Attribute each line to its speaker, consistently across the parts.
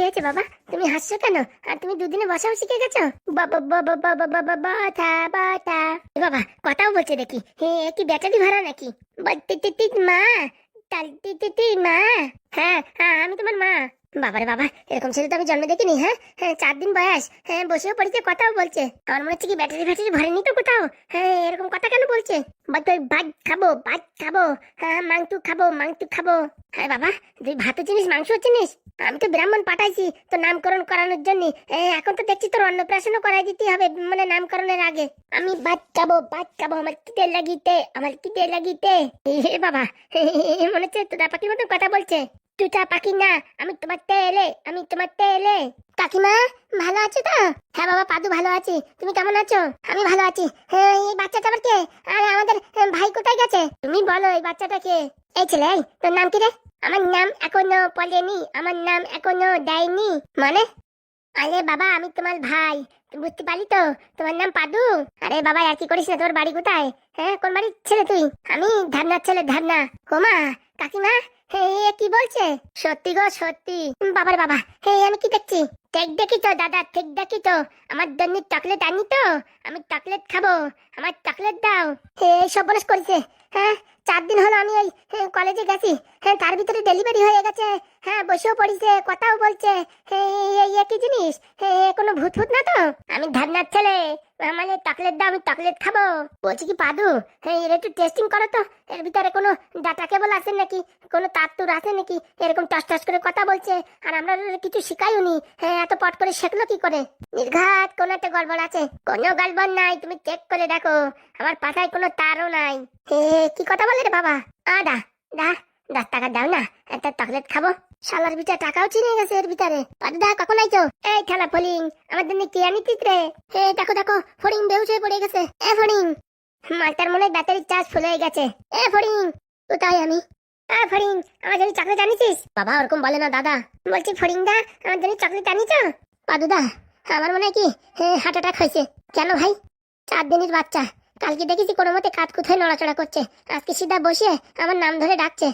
Speaker 1: কি হয়েছে বাবা? তুমি হাসছো কেন? আর তুমি দুদিনে বসাও শিখে গেছো? বাবা, কথাও বলছে দেখি হে এ কি ব্যাটারি ভাড়া নাকি? মা। মা। হ্যাঁ হ্যাঁ আমি তোমার মা। বাবারে বাবা, এরকম ছেলে তো আমি জন্ম দেখিনি হ্যাঁ? হ্যাঁ চার দিন বয়স হ্যাঁ বসেও পড়েছে, কথাও বলছে। আমার মনে হচ্ছে কি ব্যাটারি ফ্যাটারি ভরেনি তো কোথাও? হ্যাঁ এরকম কথা কেন বলছে? বাদ ভাত খাব ভাত খাব হ্যাঁ মাংস খাব মাংস খাব। হ্যাঁ বাবা, তুই ভাতের জিনিস মাংস জিনিস আমি তো ব্রাহ্মণ পাঠাইছি তো নামকরণ করানোর জন্য। এখন তো দেখছি তোর অন্নপ্রাশনও করাই দিতে হবে মানে নামকরণের আগে। আমি ভাত খাব ভাত খাব, আমার কিতে লাগিতে, আমার কিতে লাগিতে। হে বাবা মনে হচ্ছে তোরা পাখির মতো কথা বলছে? তুটা পাখি না, আমি তোমার তেলে, আমি তোমার তেলে। কাকিমা, ভালো আছো তো? হ্যাঁ বাবা, পাদু ভালো আছি। তুমি কেমন আছো? আমি ভালো আছি। হ্যাঁ এই বাচ্চাটা আবার কে? আরে আমাদের ভাই কোথায় গেছে? তুমি বলো এই বাচ্চাটা কে এই ছেলে তোর নাম কি রে? আমার নাম এখনও বলেনি আমার নাম এখনও দেয়নি। মানে? আরে বাবা, আমি তোমার ভাই। বুঝতে পারি তো? তোমার নাম পাদু? আরে বাবা একই করিস না তোর বাড়ি কোথায়? হ্যাঁ কোন বাড়ির ছেলে তুই? আমি ধারনার ছেলে ধারনা কোমা কাকিমা হে কি বলছে? সত্যি গো সত্যি। বাবার বাবা। হে আমি কি দেখছি? ঠিক দেখি তো দাদা ঠিক দেখি তো। আমার জন্য চকলেট আনি তো। আমি চকলেট খাব। আমার চকলেট দাও। হে সব বলস করেছে। হ্যাঁ চার দিন হলো আমি হ্যাঁ, কলেজে গেছি। হ্যাঁ তার ভিতরে ডেলিভারি হয়ে গেছে। হ্যাঁ বসেও পড়িছে কথাও বলছে। হ্যাঁ কি জিনিস? হ্যাঁ কোনো ভূত ভূত না তো? আমি ধারনার ছেলে। আমাদের চকলেট দাও, আমি চকলেট খাব। বলছি কি, পাদু? হ্যাঁ এর একটু টেস্টিং করো তো। এর ভিতরে কোনো ডাটা কেবল আছে নাকি? কোনো তার তুর আছে নাকি? এরকম টস টস করে কথা বলছে, আর আমরা কিছু শিখাইওনি। হ্যাঁ এত পট করে শেখলো কি করে? নির্ঘাত কোনো একটা গড়বড় আছে। কোনো গড়বড় নাই, তুমি চেক করে দেখো। আমার পাতায় কোনো তারও নাই। হে কি কথা বলে রে বাবা? আ, দা দা, দশ টাকা দাও না, একটা চকলেট খাব। শালার ভিতরে টাকাও চিনে গেছে এর ভিতরে। পাদু দা, কখন আইছো? এই খেলা ফলিং, আমার জন্য কি আনিতিস রে? হে, দেখো দেখো, ফড়িং বেউস হয়ে পড়ে গেছে। এ ফড়িং মালটার মনে হয় চার্জ ফুল হয়ে গেছে। এ ফড়িং, কোথায় আমি? এ ফড়িং, আমার জন্য চকলেট আনিছিস? বাবা, ওরকম বলে না দাদা। বলছি, ফড়িং দা, আমার জন্য চকলেট আনিছ? পাদু দা আমার মনে হয় কি হার্ট অ্যাটাক হয়েছে। কেন ভাই? চার দিনের বাচ্চা। কালকে দেখেছি কোনো মতে কাঠ কোথায় নড়াচড়া করছে। আজকে সিধা বসে আমার নাম ধরে ডাকছে।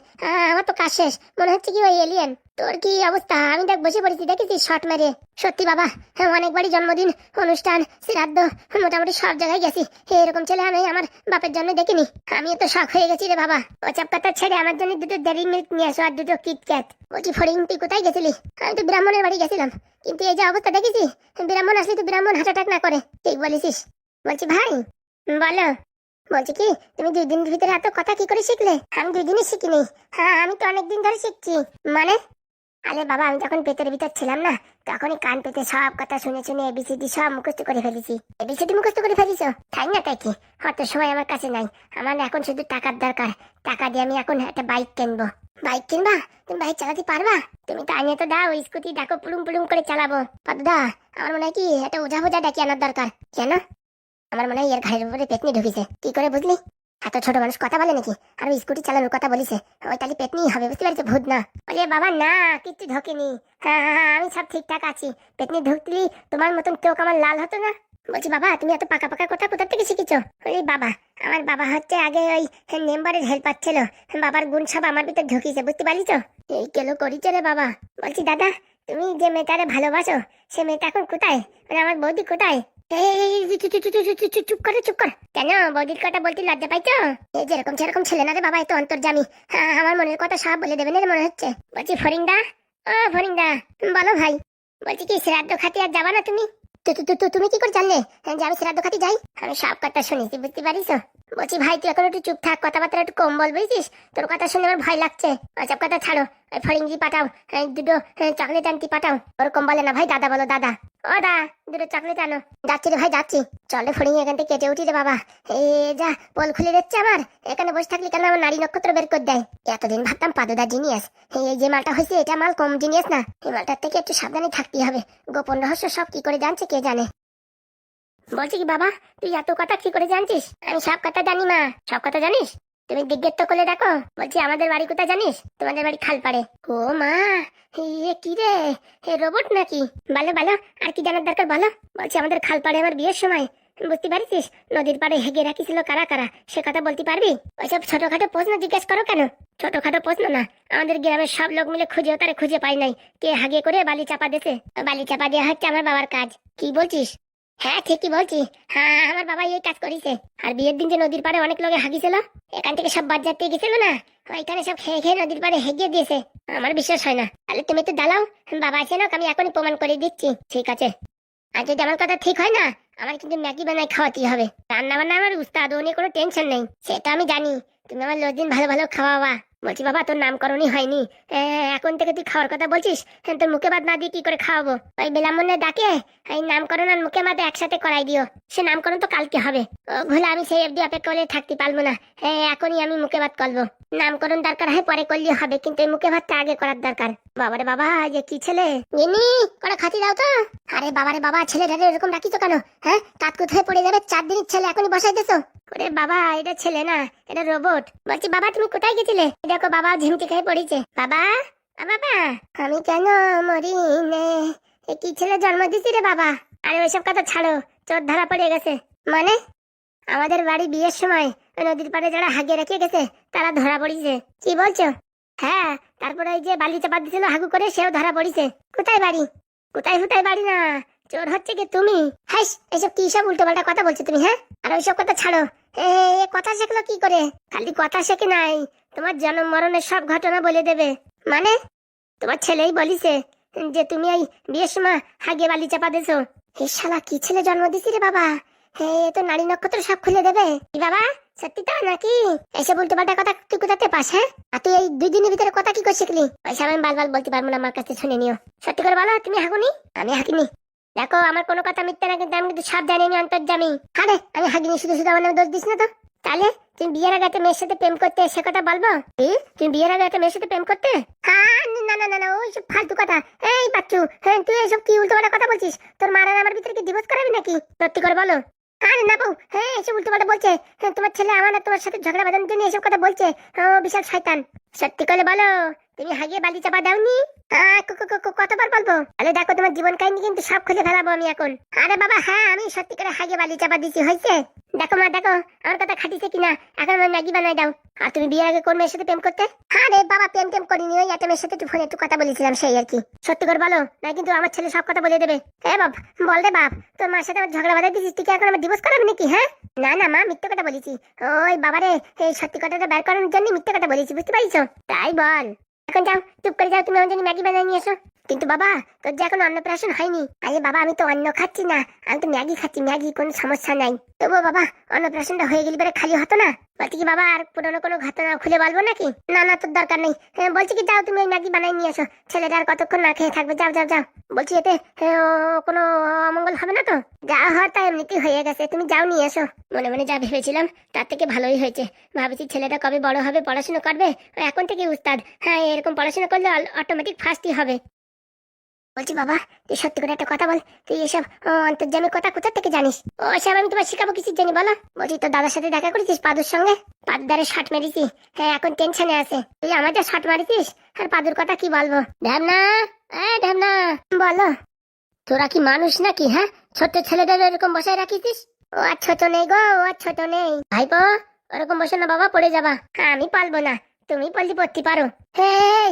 Speaker 1: আমার তো কাজ শেষ। মনে হচ্ছে কি ওই এলিয়েন তোর কি অবস্থা? আমি দেখ বসে পড়েছি দেখেছি শর্ট মেরে। সত্যি বাবা হ্যাঁ, অনেকবারই জন্মদিন অনুষ্ঠান শ্রাদ্ধ মোটামুটি সব জায়গায় গেছি। এরকম ছেলে আমি আমার বাপের জন্য দেখিনি। আমি তো শখ হয়ে গেছি রে বাবা। ও চাপকাতা ছেড়ে আমার জন্য দুটো ডেরি মিল্ক নিয়ে আসো আর দুটো কিটক্যাট বলছি ফড়িং তুই কোথায় গেছিলি? আমি তো ব্রাহ্মণের বাড়ি গেছিলাম। কিন্তু এই যে অবস্থা দেখেছি? ব্রাহ্মণ আসলে তো ব্রাহ্মণ হার্ট না করে। ঠিক বলেছিস। বলছি ভাই বলো। বলছি কি, তুমি দুই দিনের ভিতরে এত কথা কি করে শিখলে? আমি দুই দিনই শিখিনি। হ্যাঁ আমি তো অনেক দিন ধরে শিখছি। মানে? আরে বাবা, আমি যখন পেটের ভিতর ছিলাম না, তখনই কান পেতে সব কথা শুনে শুনে এবিসিডি সব মুখস্থ করে ফেলেছি। এবিসিডি মুখস্থ করে ফেলিস তাই না তাই কি? অত সময় আমার কাছে নাই। আমার এখন শুধু টাকার দরকার। টাকা দিয়ে আমি এখন একটা বাইক কিনবো। বাইক কিনবা? তুমি বাইক চালাতে পারবা? তুমি তো আনিয়ে তো দাও, স্কুটি ডাকো পুলুম পুলুম করে চালাবো। পাদুদা, আমার মনে হয় কি, একটা ওঝা ফোঝা ডাকি আনার দরকার। কেন? আমার মনে হয় এর ঘাড়ের উপরে পেতনি ঢুকিছে। কি করে বুঝলি? এত ছোট মানুষ কথা বলে নাকি? আর স্কুটি চালানোর কথা বলিছে। ওই তাহলে পেতনি হবে বুঝতে পারছ ভূত না। বলে বাবা, না, কিচ্ছু ঢোকেনি। হ্যাঁ হ্যাঁ আমি সব ঠিকঠাক আছি। পেতনি ঢুকলি, তোমার মতন কেউ আমার লাল হতো না? বলছি, বাবা, তুমি এত পাকা পাকা কথা কোথা থেকে শিখেছো? ওই বাবা, আমার বাবা হচ্ছে আগে ওই মেম্বারের হেল্পার ছিল। বাবার গুণ সব আমার ভিতর ঢুকিয়েছে বুঝতে পারলি তো? এই কেলো করিছে রে বাবা। বলছি, দাদা, তুমি যে মেয়েটারে ভালোবাসো, সে মেয়েটা এখন কোথায়? মানে আমার বৌদি কোথায়? চুপ, করে চুপ কর। কেন? বৌদির কথা বলতে লজ্জা পাইছো এই যেরকম সেরকম ছেলে না রে বাবা এত অন্তর্জামি। হ্যাঁ আমার মনের কথা সব বলে দেবেন রে মনে হচ্ছে। বলছি ফরিংদা? ও ফরিংদা বলো ভাই। বলছি কি শ্রাদ্ধ খাতি আর যাবা না তুমি? তুমি কি করে জানলে? হ্যাঁ, যে আমি শ্রাদ্ধ খাতি যাই? আমি সব কথা শুনেছি বুঝতে পারিস? বলছি ভাই তুই এখন একটু চুপ থাক কথাবার্তা একটু কম বল বুঝছিস? তোর কথা শুনে আমার ভয় লাগছে। ওসব কথা ছাড়ো। ফরিংজি পাঠাও দুটো চকলেট আনতি পাঠাও। ওরকম বলে না ভাই দাদা বলো দাদা। ও দা, দুটো চকলেট আনো। যাচ্ছি রে ভাই, যাচ্ছি। চলে ফড়িং এখান থেকে কেটে উঠি রে বাবা। এ যা, পোল খুলে দিচ্ছে আমার। এখানে বসে থাকলে কেন আমার নারী নক্ষত্র বের করে দেয়? এতদিন ভাবতাম পাদুদা জিনিয়াস এই যে মালটা হয়েছে, এটা মাল কম জিনিয়াস না। এই মালটার থেকে একটু সাবধানে থাকতে হবে। গোপন রহস্য সব কি করে জানছে কে জানে। বলছি কি বাবা, তুই এত কথা কি করে জানছিস? আমি সব কথা জানি মা। সব কথা জানিস? তুমি তো করলে দেখো? বলছি, আমাদের বাড়ি কোথায় জানিস? তোমাদের বাড়ি খাল খালপাড়ে। ও মা এ কি রে? হে রোবট নাকি? বলো বলো, আর কি জানার দরকার বলো? বলছি, আমাদের খালপাড়ে আমার বিয়ের সময়। বুঝতে পারছিস নদীর পাড়ে হেগে রাখিছিল কারা কারা? সে কথা বলতে পারবি? ওইসব ছোটখাটো প্রশ্ন জিজ্ঞেস করো কেন? ছোটখাটো প্রশ্ন না। আমাদের গ্রামের সব লোক মিলে খুঁজেও তারে খুঁজে পাই নাই। কে হাগে করে বালি চাপা দিছে বালি চাপা দেওয়া হচ্ছে আমার বাবার কাজ। কি বলছিস? হ্যাঁ ঠিকই বলছি। হ্যাঁ আমার বাবা এই কাজ করেছে। আর বিয়ের দিন যে নদীর পাড়ে অনেক লোকে হাগিছিল, এখান থেকে সব বাদ যাতে গেছিল না ওইখানে সব খেয়ে খেয়ে নদীর পাড়ে হেগিয়ে দিয়েছে। আমার বিশ্বাস হয় না। তাহলে তুমি তো দাঁড়াও, বাবা আছে না আমি এখনই প্রমাণ করে দিচ্ছি। ঠিক আছে। আর যদি আমার কথা ঠিক হয় না, আমার কিন্তু ম্যাগি বানাই খাওয়াতে হবে। রান্না বান্না আমার উস্তাদ ও নিয়ে কোনো টেনশন নেই, সেটা আমি জানি। তুমি আমার দিন ভালো ভালো খাওয়াবা। বলছি বাবা তোর নামকরণই হয়নি। এখন থেকে তুই খাওয়ার কথা বলছিস? হ্যাঁ, তোর মুখে ভাত না দিয়ে কি করে খাওয়াবো? ওই বেলামনে ডাকে এই নামকরণ আর মুখে ভাত একসাথে করাই দিও। সে নামকরণ তো কালকে হবে। ও ভুলে আমি সেই অবধি অপেক্ষা করে থাকতে পারব না। এখনই আমি মুখে ভাত করব। নামকরণ দরকার হয়, পরে করলে হবে। কিন্তু এই মুখে ভাতটা আগে করার দরকার। বাবারে বাবা যে কি ছেলে? নিনি করে খাতি দাও তো। আরে বাবারে বাবা ছেলে ছেলেটা এরকম রাখিছো কেন? হ্যাঁ? কাত কোথায় পড়ে যাবে, চার দিনের ছেলে এখনই বসাই দিছো ওরে বাবা, এটা ছেলে না, এটা রোবট বলছি, বাবা, তুমি কোথায় গেছিলে? দেখো, বাবা ঝিমটি খেয়ে পড়েছে। বাবা বাবা, আমি কেন মরি নে কি ছেলে জন্ম দিছি রে বাবা? আরে ওইসব কথা ছাড়ো, চোর ধরা পড়ে গেছে। মানে? আমাদের বাড়ি বিয়ের সময় নদীর পাড়ে যারা হাগে রেখে গেছে, তারা ধরা পড়িছে। কি বলছো? হ্যাঁ তারপরে ওই যে বালি চাপা দিছিল হাগু করে, সেও ধরা পড়িছে। কোথায় বাড়ি? কোথায় কোথায় বাড়ি না? চোর হচ্ছে কি তুমি? হ্যাঁ এসব কি সব উল্টো পাল্টা কথা বলছো তুমি হ্যাঁ? আর ওইসব কথা ছাড়ো। এ কথা শেখলো কি করে? খালি কথা শেখে নাই। তোমার জন্ম মরণের সব ঘটনা বলে দেবে। মানে? তোমার ছেলেই বলিছে যে তুমি এই বিয়ের সময় হাগে বালি চাপা দিছো। হে শালা, কি ছেলে জন্ম দিছি রে বাবা? হে এ তো নারী নক্ষত্র সব খুলে দেবে? কি বাবা? সত্যি তো, নাকি? এসব উল্টো পাল্টা কথা তুই কোথাতে পাস হ্যাঁ? আর তুই এই দুই দিনের ভিতরে কথা কি করে শিখলি? ওইসব আমি বলতে পারব না, আমার কাছে শুনে নিও। সত্যি করে বলো, তুমি হাগুনি? আমি হাঁকিনি দেখো, আমার কোনো কথা মিথ্যা না, কিন্তু আমি কিন্তু সব জানি, আমি অন্তর্জামি। হ্যাঁ আমি হাগিনি, শুধু শুধু আমার দোষ দিস না তো। তাহলে, তুমি বিয়ের আগে একটা মেয়ের সাথে প্রেম করতে সে কথা বলব? তুমি বিয়ের আগে একটা মেয়ের সাথে প্রেম করতে? হ্যাঁ না না না না, ওই সব ফালতু কথা। এই বাচ্চু হ্যাঁ তুই এইসব কি উল্টো কথা বলছিস? তোর মারা আমার ভিতরে কি দিবস করাবি নাকি? সত্যি করে বলো। আরে না বউ হ্যাঁ এসব উল্টো পাল্টা বলছে। হ্যাঁ তোমার ছেলে আমার তোমার সাথে ঝগড়া বাঁধানোর জন্য এসব কথা বলছে। বিশাল শয়তান। সত্যি করে বলো তুমি হাগিয়ে বালি চাপা দাওনি? কতবার বলব? আরে দেখো, তোমার জীবন কাহিনী কিন্তু সব খুলে ফেলাবো আমি এখন। আরে বাবা হ্যাঁ আমি সত্যি করে হাগিয়ে বালি চাপা দিছি, হয়েছে? দেখো মা, দেখো, আমার কথা খাটিছে কিনা? এখন আমার ম্যাগি বানাই দাও। আর তুমি বিয়ের আগে কোন মেয়ের সাথে প্রেম করতে? আরে বাবা, প্রেম টেম করিনি, ওই একটা মেয়ের সাথে একটু ফোনে একটু কথা বলেছিলাম, সেই আর কি। সত্যি করে বলো, না কিন্তু আমার ছেলে সব কথা বলে দেবে। হ্যাঁ বাপ, বল রে বাপ, তোর মার সাথে আমার ঝগড়া বাঁধা দিছিস, তুই কি এখন আমার দিবস করাবি নাকি হ্যাঁ? না না, মা, মিথ্যে কথা বলেছি। ওই বাবারে, এই সত্যি কথাটা বের করানোর জন্য মিথ্যে কথা বলেছি, বুঝতে পারিস তাই বল। এখন যাও চুপ করে যাও তুমি আমার জন্য ম্যাগি বানিয়ে নিয়ে এসো কিন্তু বাবা তোর যে এখন অন্নপ্রাশন হয়নি। আরে বাবা আমি তো অন্ন খাচ্ছি না। আমি তো ম্যাগি খাচ্ছি ম্যাগি কোনো সমস্যা নাই। তবুও বাবা অন্নপ্রাশনটা হয়ে গেলে পরে খালি হতো না? বলছি কি বাবা আর পুরোনো কোনো ঘটনা খুলে বলব নাকি? না না তোর দরকার নেই। হ্যাঁ, বলছি কি যাও তুমি ওই ম্যাগি বানাই নিয়ে এসো। ছেলেটা আর কতক্ষণ না খেয়ে থাকবে যাও যাও যাও। বলছি এতে কোনো অমঙ্গল হবে না তো? যা হওয়ার তা এমনিতেই হয়ে গেছে। তুমি যাও নিয়ে এসো। মনে মনে যা ভেবেছিলাম তার থেকে ভালোই হয়েছে। ভাবছি ছেলেটা কবে বড় হবে পড়াশোনা করবে? এখন থেকে উস্তাদ। হ্যাঁ এরকম পড়াশোনা করলে অটোমেটিক ফার্স্টই হবে। বলছি বাবা তুই সত্যি করে একটা কথা বল। তুই এসব ও, অন্তর্জামের কথা কোথা থেকে জানিস? ও সব আমি তোমার শিখাবো কিছু জানি বলো। বলছি তোর দাদার সাথে দেখা করেছিস পাদুর সঙ্গে? পাদুদারে শট মেরেছি। হ্যাঁ এখন টেনশনে আছে। তুই আমার যা শট মারিছিস আর পাদুর কথা কি বলব? ঢ্যামনা এ ঢ্যামনা বলো। তোরা কি মানুষ নাকি হ্যাঁ? ছোট্ট ছেলেদের এরকম বসায় রাখিছিস? ও আর ছোট নেই গো ও আর ছোট নেই। ভাইপো ওরকম বসে না বাবা পড়ে যাবা। হ্যাঁ, আমি পারব না। তুমি পড়লি পড়তে পারো। হেই,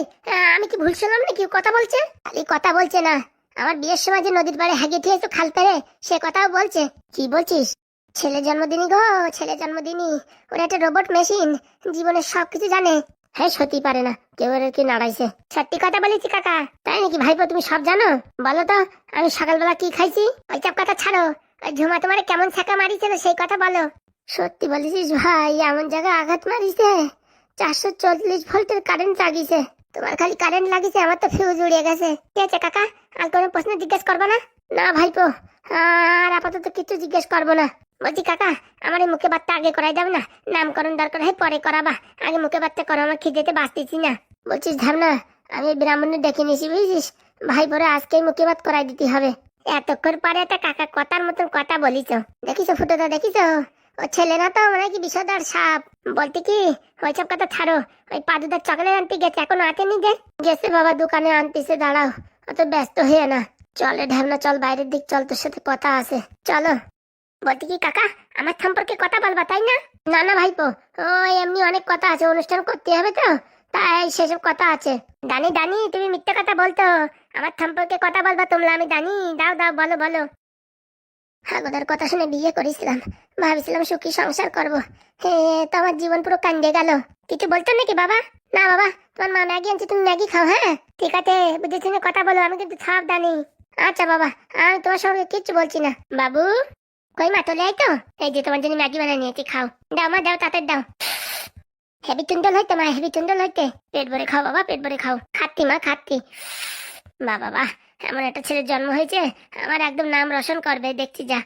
Speaker 1: আমি কি ভুল শুনলাম নাকি? কথা বলছে? খালি কথা বলছে না। আমার বিয়ের সময় যে নদীর পাড়ে হাগে ঠিয়েছো খাল পেরে, সে কথাও বলছে। কি বলছিস? ছেলে জন্মদিনই গো, ছেলে জন্মদিনই। ওরা একটা রোবট মেশিন জীবনের সব কিছু জানে। হ্যাঁ সত্যি পারে না। কেউ ওর কি নাড়াইছে? সত্যি কথা বলেছি কাকা। তাই নাকি ভাইপো, তুমি সব জানো? বলো তো, আমি সকালবেলা কি খাইছি? ওই সব কথা ছাড়ো। ঝুমা তোমার কেমন ছাকা মারিছিল সেই কথা বলো। সত্যি বলেছিস ভাই, এমন জায়গায় আঘাত মারিছে। চারশো চল্লিশ ভোল্টের কারেন্ট লাগিয়েছে তোমার খালি কারেন্ট লাগিয়েছে আমার তো ফিউজ উড়িয়ে গেছে। ঠিক আছে কাকা? আর কোনো প্রশ্ন জিজ্ঞেস করব না? না, ভাইপো। আর আপাতত কিছু জিজ্ঞেস করব না। বলছি, কাকা, আমার এই মুখে বাচ্চা আগে করাই যাবে না। নামকরণ দরকার হয়, পরে করাবা। আগে মুখে বাচ্চা করো, আমার খিদেতে বাঁচতেছি না। বলছিস ভাবনা আমি ব্রাহ্মণের ডেকে নিয়েছি বুঝছিস? ভাই পরে আজকেই মুখে ভাত করাই দিতে হবে। এতক্ষণ পরে একটা কাকা কথার মতন কথা বলিছ। দেখিছো ফুটোটা দেখিছো? ও ছেলে না তো মানে কি বিষদার সাপ। বলতে কি ওইসব কথা ছাড়ো। ওই পাদুদার চকলেট আনতে গেছে, এখনও আটেনি যে। গেছে বাবা, দোকানে আনতেছে, দাঁড়াও। অত ব্যস্ত হয়ে না। চলে ঢ্যাবনা চল বাইরের দিক, চল তোর সাথে কথা আছে। চলো। বলছি কি, কাকা, আমার সম্পর্কে কথা বলবা, তাই না? না না ভাইপো, ও এমনি অনেক কথা আছে, অনুষ্ঠান করতে হবে তো। তাই সেসব কথা আছে। দানি দানি, তুমি মিথ্যে কথা বলতো। আমার সম্পর্কে কথা বলবা তোমরা, আমি দানি। দাও দাও, বলো বলো। হাগুদার কথা শুনে বিয়ে করেছিলাম। ভাবছিলাম সুখী সংসার করব। হে, তো আমার জীবন পুরো কান্দে গেল। কিছু বলতো নাকি বাবা? না বাবা, তোমার মা ম্যাগি আনছে, তুমি ম্যাগি খাও হ্যাঁ? ঠিক আছে বুঝে শুনে কথা বলো, আমি কিন্তু সাবধানি আচ্ছা বাবা, আমি তোমার সঙ্গে কিচ্ছু বলছি না। বাবু? কই মা আয় তো। এই যে, তোমার জন্য ম্যাগি বানিয়ে নিয়েছি, খাও। দাও মা, দাও তাতে দাও। হেভি টুন্ডল হইতে মা, হেভি টুন্ডল হইতে। পেট ভরে খাও বাবা, পেট ভরে খাও। খাচ্ছি মা, খাচ্ছি। বা বাবা এমন একটা ছেলের জন্ম হয়েছে আমার একদম নাম রোশন করবে দেখছি যা।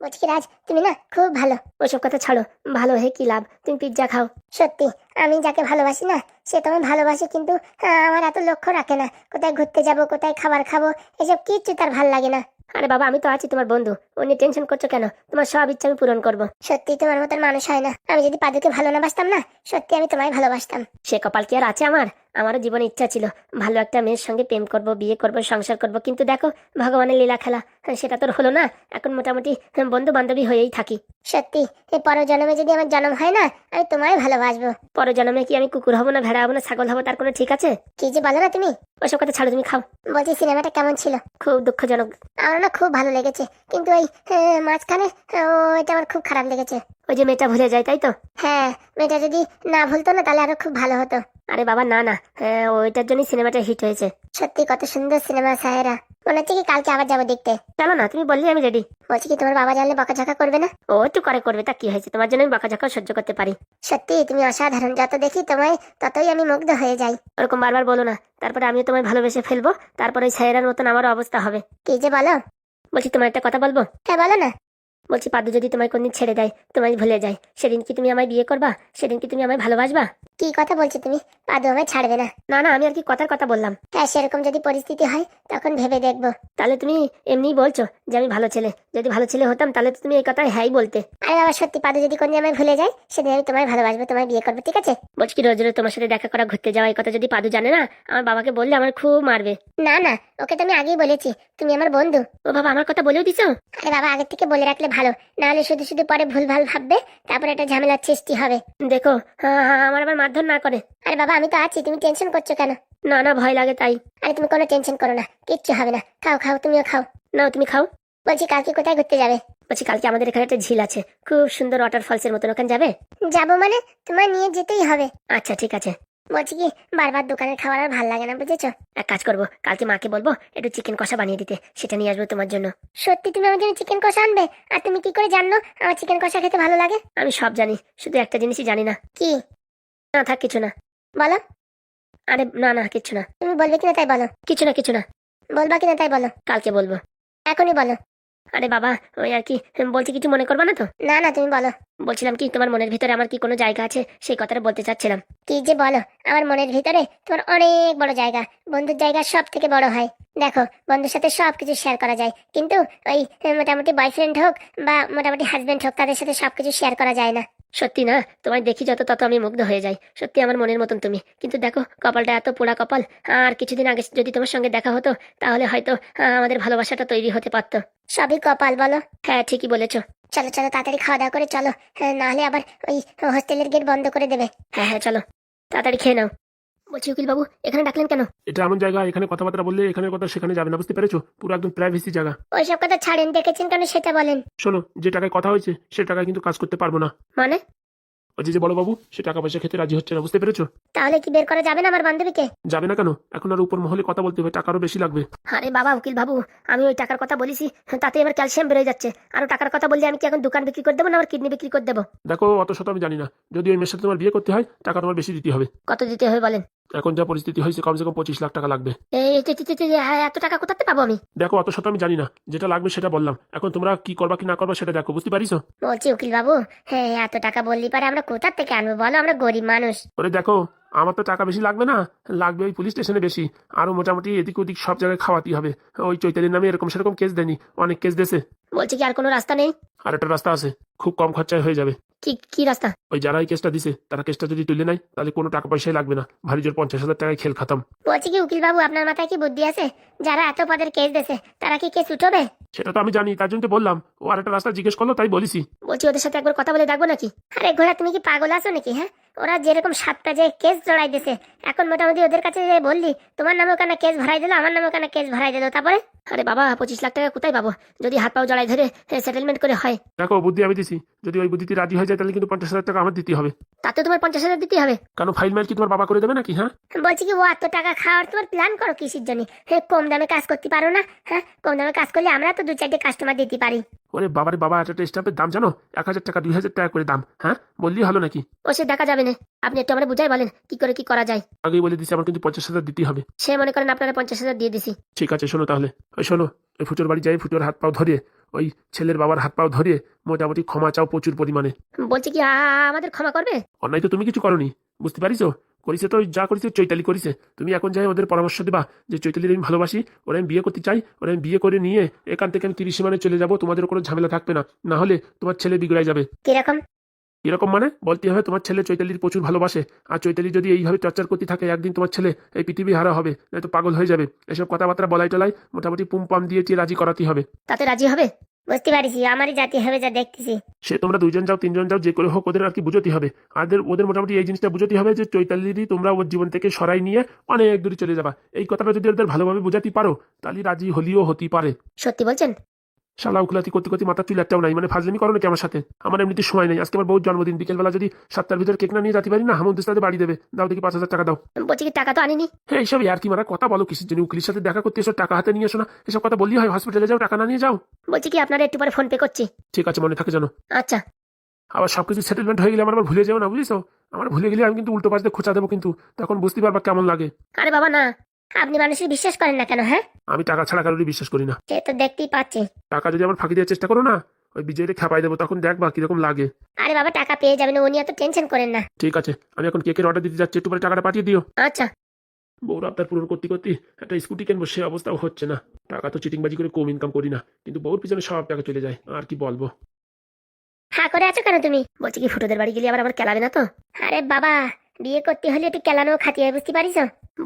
Speaker 1: বলছি রাজ তুমি না খুব ভালো। ওইসব কথা ছাড়ো ভালো হয়ে কি লাভ? তুমি পিৎজা খাও। সত্যি আমি যাকে ভালোবাসি না সে তোমায় ভালোবাসে কিন্তু আহ, আমার এত লক্ষ্য রাখে না। কোথায় ঘুরতে যাব কোথায় খাবার খাব এসব কিচ্ছু তার ভালো লাগে না। আরে বাবা আমি তো আছি তোমার বন্ধু ও নিয়ে টেনশন করছ কেন? তোমার সব ইচ্ছা আমি পূরণ করব। সত্যি তোমার মতন মানুষ হয় না। আমি যদি পাদুকে ভালো না বাসতাম না সত্যি আমি তোমায় ভালোবাসতাম। সে কপাল কি আর আছে আমার? আমারও জীবনে ইচ্ছা ছিল ভালো একটা মেয়ের সঙ্গে প্রেম করব, বিয়ে করব, সংসার করব। কিন্তু দেখো, ভগবানের লীলা খেলা। সেটা তোর হলো না। এখন মোটামুটি বন্ধু বান্ধবী হয়েই থাকি। সত্যি এই পর জন্মে যদি আমার জন্ম হয় না আমি তোমায় ভালোবাসবো। পর জন্মে কি আমি কুকুর হব না ভেড়া হব না ছাগল হব তার কোনো ঠিক আছে? কি যে বলো না তুমি। ওসব কথা ছাড়ো তুমি খাও। বলছি সিনেমাটা কেমন ছিল? খুব দুঃখজনক। আমার না খুব ভালো লেগেছে। কিন্তু ওই মাঝখানে ওইটা আমার খুব খারাপ লেগেছে। ওই যে মেয়েটা ভুলে যায় তাই তো? হ্যাঁ মেয়েটা যদি না ভুলতো না তাহলে আরও খুব ভালো হতো। আরে বাবা না না। হ্যাঁ, ওইটার জন্যই সিনেমাটা হিট হয়েছে। সত্যি কত সুন্দর সিনেমা সাহেরা। মনে হচ্ছে কি কালকে আবার যাব দেখতে। চলো না তুমি বললি আমি রেডি বলছি কি তোমার বাবা জানলে বকাঝকা করবে না? ও একটু করে করবে তা কি হয়েছে? তোমার জন্য আমি বকাঝকা সহ্য করতে পারি। সত্যি তুমি অসাধারণ যত দেখি তোমায় ততই আমি মুগ্ধ হয়ে যাই। ওরকম বারবার বলো না। তারপরে আমিও তোমায় ভালোবেসে ফেলব তারপরে ওই সাহেরার মতন আমার অবস্থা হবে। কি যে বলো? বলছি তোমার একটা কথা বলব? হ্যাঁ বলো না। বলছি পাদু যদি তোমায় কোনদিন ছেড়ে দেয় তোমায় ভুলে যায় সেদিন কি তুমি আমায় বিয়ে করবা? সেদিন কি তুমি আমায় ভালোবাসবা? কি কথা বলছো তুমি? পাদু আমায় ছাড়বে না। না না আমি আর কি কথার কথা বললাম। হ্যাঁ সেরকম যদি পরিস্থিতি হয় তখন ভেবে দেখব। তাহলে তুমি এমনিই বলছো যে আমি ভালো ছেলে। যদি ভালো ছেলে হতাম তাহলে তো তুমি এই কথা হ্যাঁ বলতে। আরে বাবা সত্যি পাদু যদি কোনদিন আমায় ভুলে যায় সেদিন আমি তোমায় ভালোবাসবো তোমায় বিয়ে করব ঠিক আছে? বলছি কি রোজ রোজ তোমার সাথে দেখা করা ঘুরতে যাওয়া এই কথা যদি পাদু জানে না আমার বাবাকে বললে আমার খুব মারবে। না না ওকে তো আমি আগেই বলেছি তুমি আমার বন্ধু। ও বাবা আমার কথা বলেও দিছো? আরে বাবা আগের থেকে বলে রাখলে ভালো নাহলে শুধু শুধু পরে ভুল ভালো ভাববে তারপরে একটা ঝামেলার সৃষ্টি হবে। দেখো হ্যাঁ, হ্যাঁ, আমার আবার মারধর না করে। আরে বাবা আমি তো আছি তুমি টেনশন করছ কেন? না না ভয় লাগে তাই। আরে তুমি কোনো টেনশন করো না কিচ্ছু হবে না। খাও খাও তুমিও খাও। না তুমি খাও। বলছি কালকে কোথায় ঘুরতে যাবে? বলছি কালকে আমাদের এখানে একটা ঝিল আছে। খুব সুন্দর ওয়াটার ফলসের মতন ওখানে যাবে? যাব মানে? তোমার নিয়ে যেতেই হবে। আচ্ছা ঠিক আছে। বলছি কি বারবার দোকানের খাবার আর ভালো লাগে না বুঝেছ? এক কাজ করব কালকে মাকে বলব একটু চিকেন কষা বানিয়ে দিতে সেটা নিয়ে আসব তোমার জন্য। সত্যি তুমি আমার জন্য চিকেন কষা আনবে? আর তুমি কি করে জানো আমার চিকেন কষা খেতে ভালো লাগে? আমি সব জানি শুধু একটা জিনিসই জানি না। কি? না থাক কিছু না। বলো। আরে না না কিছু না। তুমি বলবে কিনা তাই বলো। কিছু না কিছু না। বলবা কিনা তাই বলো। কালকে বলব। এখনই বলো। আরে বাবা ওই আর কি বলছি কিছু মনে করবা না তো? না না তুমি বলো। বলছিলাম কি তোমার মনের ভিতরে আমার কি কোনো জায়গা আছে? সেই কথাটা বলতে চাচ্ছিলাম। কি যে বলো আমার মনের ভিতরে তোমার অনেক বড় জায়গা। বন্ধুর জায়গা সব থেকে বড় হয়। দেখো বন্ধুর সাথে সব কিছু শেয়ার করা যায়। কিন্তু ওই মোটামুটি বয়ফ্রেন্ড হোক বা মোটামুটি হাজব্যান্ড হোক তাদের সাথে সবকিছু শেয়ার করা যায় না। সত্যি না? তোমায় দেখি যত তত আমি মুগ্ধ হয়ে যাই। সত্যি আমার মনের মতন তুমি। কিন্তু দেখো কপালটা এত পোড়া কপাল। আর কিছুদিন আগে যদি তোমার সঙ্গে দেখা হতো তাহলে হয়তো আমাদের ভালোবাসাটা তৈরি হতে পারতো। সবই কপাল বলো। হ্যাঁ ঠিকই বলেছ। চলো চলো তাড়াতাড়ি খাওয়া দাওয়া করে চলো। হ্যাঁ, নাহলে আবার ওই হোস্টেলের গেট বন্ধ করে দেবে। হ্যাঁ হ্যাঁ চলো। তাড়াতাড়ি খেয়ে নাও। বলছি উকিল বাবু এখানে ডাকলেন কেন?
Speaker 2: এটা এমন জায়গা এখানে কথাবার্তা বললে এখানের কথা সেখানে যাবে না বুঝতে পেরেছ? পুরো একদম প্রাইভেসি জায়গা।
Speaker 1: ওইসব কথা ছাড়েন দেখেছেন কেন সেটা বলেন।
Speaker 2: শোনো যে টাকায় কথা হয়েছে সে টাকায় কিন্তু কাজ করতে পারব না।
Speaker 1: মানে?
Speaker 2: ওই যে যে বড় বাবু সে টাকা পয়সা খেতে রাজি হচ্ছে না বুঝতে পেরেছ?
Speaker 1: তাহলে কি বের করা যাবে না আমার বান্ধবীকে?
Speaker 2: যাবে না কেন? এখন আর উপর মহলে কথা বলতে হবে টাকারও বেশি লাগবে।
Speaker 1: আরে বাবা উকিল বাবু আমি ওই টাকার কথা বলেছি তাতে এবার ক্যালসিয়াম বেড়ে যাচ্ছে। আরও টাকার কথা বললে আমি কি এখন দোকান বিক্রি করে দেবো না আমার কিডনি বিক্রি করে দেবো?
Speaker 2: দেখো অত শত আমি জানি না। যদি ওই মেয়ের সাথে তোমার বিয়ে করতে হয় টাকা তোমার বেশি দিতে হবে।
Speaker 1: কত দিতে হবে বলেন?
Speaker 2: এখন যা পরিস্থিতি হয়েছে কমসে কম পঁচিশ লাখ টাকা লাগবে।
Speaker 1: এই তে- তে- তে- তে- হ্যাঁ, এত টাকা কোথাতে পাবো আমি?
Speaker 2: দেখো অত শত আমি জানি না। যেটা লাগবে সেটা বললাম। এখন তোমরা কি করবা কি না করবা সেটা দেখো বুঝতে পারিস
Speaker 1: বলছি উকিল বাবু হ্যাঁ এত টাকা বললি পারে আমরা কোথা থেকে আনব? বলো আমরা গরিব মানুষ।
Speaker 2: ওরে দেখো আমার তো টাকা বেশি লাগবে না। লাগবে ওই পুলিশ স্টেশনে বেশি। আরও মোটামুটি এদিক ওদিক সব জায়গায় খাওয়াতেই হবে। ওই চৈতালির নামে এরকম সেরকম কেস দেয়নি। অনেক কেস দেশে
Speaker 1: বলছি কি আর কোনো রাস্তা নেই?
Speaker 2: আর একটা রাস্তা আছে। খুব কম খরচায় হয়ে যাবে।
Speaker 1: কি কি রাস্তা?
Speaker 2: ওই যারা এই কেসটা দিছে তারা কেসটা যদি তুলে নেয় তাহলে কোনো টাকা পয়সাই লাগবে না। ভারী জোর পঞ্চাশ হাজার টাকায় খেল খাতাম।
Speaker 1: বলছি কি উকিল বাবু আপনার মাথায় কি বুদ্ধি আছে? যারা এত পদের কেস দিয়েছে তারা কি কেস উঠবে?
Speaker 2: সেটা তো আমি জানি তার জন্য তো বললাম। ও আর একটা রাস্তা জিজ্ঞেস করল তাই বলিসি
Speaker 1: বলছি ওদের সাথে একবার কথা বলে দেখব নাকি? আরে ঘোড়া তুমি কি পাগল আছো নাকি হ্যাঁ? ওরা যেরকম সাতটা যে কেস জড়াই দিছে এখন মোটামুটি ওদের কাছে যে বললি তোমার নামে ওখানে কেস ভরাই দিলো আমার নামে ওখানে কেস ভরাই দিলো তারপরে? আরে বাবা পঁচিশ লাখ টাকা কোথায় পাবো? যদি হাত পাও জড়াই ধরে সেটেলমেন্ট করে হয়।
Speaker 2: দেখো বুদ্ধি আমি দিছি। যদি ওই বুদ্ধিতে রাজি হয়ে যায় তাহলে কিন্তু পঞ্চাশ হাজার টাকা আমার দিতে হবে।
Speaker 1: তাতে তোমার পঞ্চাশ হাজার দিতে হবে।
Speaker 2: কেন ফাইল মাইল কি তোমার বাবা করে দেবে নাকি হ্যাঁ?
Speaker 1: বলছি কি ও এত টাকা খাওয়ার তোমার প্ল্যান করো কিসের জন্য? হ্যাঁ কম দামে কাজ করতে পারো না হ্যাঁ? কম দামে কাজ করলে আমরা তো দু চারটে কাস্টমার দিতে পারি।
Speaker 2: ওরে বাবারে বাবা একটা স্টাম্পের দাম জানো? এক হাজার টাকা দুই হাজার টাকা করে দাম হ্যাঁ? বললেই হলো নাকি?
Speaker 1: ও সে দেখা যাবে না। আপনি একটু আমরা বুঝাই বলেন কি করে কি করা যায়।
Speaker 2: আগেই বলে দিছি আমার কিন্তু পঞ্চাশ হাজার দিতে হবে।
Speaker 1: সে মনে করেন আপনারা পঞ্চাশ হাজার দিয়ে দিছি।
Speaker 2: ঠিক আছে শোনো তাহলে। ওই শোনো ওই ফুটোর বাড়ি যাই ফুটোর হাত পাও ধরে ওই ছেলের বাবার হাত পাও ধরে মোটামুটি ক্ষমা চাও প্রচুর পরিমাণে।
Speaker 1: বলছি কি আমাদের ক্ষমা করবে?
Speaker 2: অন্যায় তো তুমি কিছু করনি। বুঝতে পারিছো? করিছে তো যা করেছে চৈতালি করিছে। তুমি এখন যাই ওদের পরামর্শ দেবা যে চৈতালির আমি ভালোবাসি ওরা আমি বিয়ে করতে চাই ওরা আমি বিয়ে করে নিয়ে এখান থেকে আমি তিরিশ মানে চলে যাব তোমাদের কোনো ঝামেলা থাকবে না। না হলে তোমার ছেলে বিগড়াই যাবে।
Speaker 1: কীরকম?
Speaker 2: এরকম মানে? বলতে হবে তোমার ছেলে চৈতালির প্রচুর ভালোবাসে আর চৈতালি যদি এইভাবে চর্চার করতে থাকে একদিন তোমার ছেলে এই পৃথিবী হারা হবে নয়তো পাগল হয়ে যাবে। এসব কথাবার্তা বলাই টলাই মোটামুটি পুম পাম দিয়ে চেয়ে রাজি করাতে হবে।
Speaker 1: তাতে রাজি হবে? বুঝতে পারিছি আমারই জাতি হবে যা দেখতেছি।
Speaker 2: সে তোমরা দুইজন যাও তিনজন যাও যে করে হোক ওদের আর কি বুঝতে হবে। আর ওদের মোটামুটি এই জিনিসটা বুঝতে হবে যে চৈতালিরই তোমরা ওর জীবন থেকে সরাই নিয়ে অনেক দূরে চলে যাবা। এই কথাটা যদি ওদের ভালোভাবে বুঝাতে পারো তাহলে রাজি হলিও হতে পারে।
Speaker 1: সত্যি বলছেন?
Speaker 2: শালা উকুলাতি করতে করতে মাথা চুল একটাও নাই। মানে ফাজলামি করো নাকি আমার সাথে? আমার এমনিতে সময় নেই। আজকে আমার বউর জন্মদিন। বিকেলবেলা যদি সাতটার ভিতর কেক না নিয়ে যেতে পারি না হামন্দির সাথে বাড়ি দেবে। দাও দেখি পাঁচ হাজার টাকা দাও।
Speaker 1: বলছি কি টাকা তো আনিনি?
Speaker 2: হ্যাঁ এইসব আর কি মারা কথা বলো কিসের জন্য উকিলের সাথে দেখা করতে এসো টাকা হাতে নিয়ে এসো না এসব কথা বললেই হয়। হসপিটালে যাও টাকা না নিয়ে যাও।
Speaker 1: বলছি কি আপনারা একটু পরে ফোন পে করছি।
Speaker 2: ঠিক আছে মনে থাকে জানো
Speaker 1: আচ্ছা।
Speaker 2: আবার সবকিছু সেটেলমেন্ট হয়ে গেলে আমার ভুলে যাব না বুঝিস আমার ভুলে গেলে আমি কিন্তু উল্টো পাশ খোঁচা দেবো কিন্তু। তখন বুঝতে পারবা কেমন লাগে।
Speaker 1: আরে বাবা না। আপনি মানুষের বিশ্বাস করেন না কেন হ্যাঁ?
Speaker 2: আমি টাকা ছাড়া কারোরই বিশ্বাস করি না।
Speaker 1: সে তো দেখতেই পাচ্ছি।
Speaker 2: টাকা যদি আমার ফাঁকি দেওয়ার চেষ্টা করো না ওই বিজয়টা খেপাই দেবো তখন দেখবা কীরকম লাগে।
Speaker 1: আরে বাবা টাকা পেয়ে যাবেন নিয়ে এত টেনশন করেন না।
Speaker 2: ঠিক আছে আমি এখন কেকের অর্ডার দিতে যাচ্ছি একটু পরে টাকাটা পাঠিয়ে দিও।
Speaker 1: আচ্ছা।
Speaker 2: বউর আবদার পূরণ করতে করতে একটা স্কুটি কিনবো সে অবস্থাও হচ্ছে না। টাকা তো চিটিংবাজি করে কম ইনকাম করি না কিন্তু বউর পিছনে সব টাকা চলে যায় আর কি বলব?
Speaker 1: হ্যাঁ করে আছো কেন তুমি? বলছি কি ফুটোদের বাড়ি গেলে আবার আবার কেলাবে না তো? আরে বাবা বিয়ে করতে হলে একটু কেলানো খাতিয়ে বুঝতে পারিস?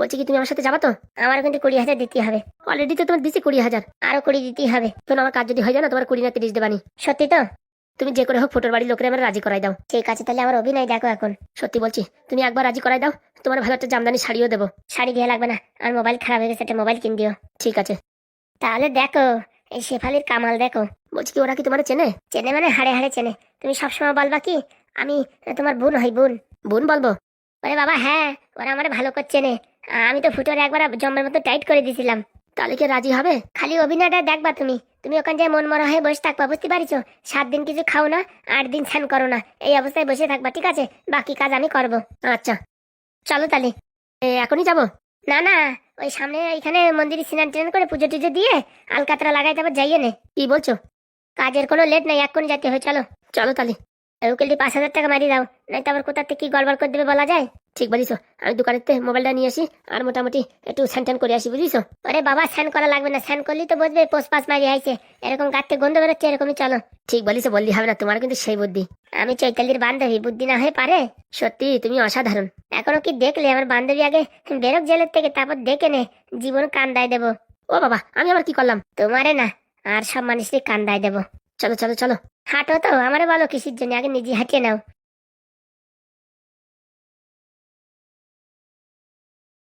Speaker 1: বলছি কি, তুমি আমার সাথে যাব তো? আমার কিন্তু কুড়ি হাজার দিতে হবে। অলরেডি তো তোমার দিছি কুড়ি হাজার। আরও কুড়ি দিতেই হবে। শোনো আমার কাজ যদি হয় না, তোমার কুড়ি না তিরিশ দেবানি। সত্যি তো? তুমি যে করে হোক ফটোর বাড়ির লোকের আমার রাজি করাই দাও। ঠিক আছে, তাহলে আমার অভিনয় দেখো এখন। সত্যি বলছি, তুমি একবার রাজি করাই দাও, তোমার ভালো একটা জামদানি শাড়িও দেবো। শাড়ি দিয়ে লাগবে না, আর মোবাইল খারাপ হয়ে গেছে, একটা মোবাইল কিন দিও। ঠিক আছে। তাহলে দেখো, এই শেফালির কামাল দেখো। বলছি কি, ওরা কি তোমার চেনে? চেনে মানে হাড়ে হাড়ে চেনে। তুমি সবসময় বলবা কি, আমি তোমার বোন হই, বোন। বোন বলব? ওরে বাবা হ্যাঁ ওরা আমার ভালো করছে নে আমি তো ফুটোরে একবার জম্মের মতো টাইট করে দিয়েছিলাম তাহলে কি রাজি হবে? খালি অভিনয়টা দেখবা তুমি। তুমি ওখান যে মন মরা হয়ে বসে থাকবা, বুঝতে পারিছো? সাত দিন কিছু খাও না, আট দিন স্নান করো না। এই অবস্থায় বসে থাকবা, ঠিক আছে? বাকি কাজ আমি করব। আচ্ছা। চলো তাহলে। এখনই যাব? না না, ওই সামনে এখানে মন্দিরে স্নান টিনান করে পুজো টুজো দিয়ে আলকাতরা লাগাই তারপর যাইয়ে নে। কি বলছো? কাজের কোনো লেট নাই, এক্ষুনি যেতে হয়, চলো। চলো তাহলে। আর উকিলটি পাঁচ হাজার টাকা মারি দাও নাই তো আবার কোথা থেকে কি গড়বড় করে দেবে বলা যায়? ঠিক বলিস আমি দোকানেতে মোবাইলটা নিয়ে আসি, আর মোটামুটি একটু স্যান ট্যান করে আসি বুঝিস আরে বাবা, স্যান করা লাগবে না, স্যান করলেই তো বুঝবে পোস্ট পাস মারি আইছে, এরকম গাতে গন্ধ বেরোচ্ছে, এরকমই চলো। ঠিক বলিস বললি হবে না তোমার কিন্তু সেই বুদ্ধি। আমি চৈতালির বান্ধবী, বুদ্ধি না হয়ে পারে? সত্যি, তুমি অসাধারণ। এখনও কি দেখলে, আমার বান্ধবী আগে বেরোক জেলের থেকে, তারপর দেখে নে, জীবন কান্দায় দেবো। ও বাবা, আমি আবার কি করলাম? তোমারে না, আর সব মানুষকে কান্দায় দেবো। চলো চলো চলো। হাঁটো তো আমারে বলো কিসের জন্য আগে নিজে হাঁটিয়ে নাও।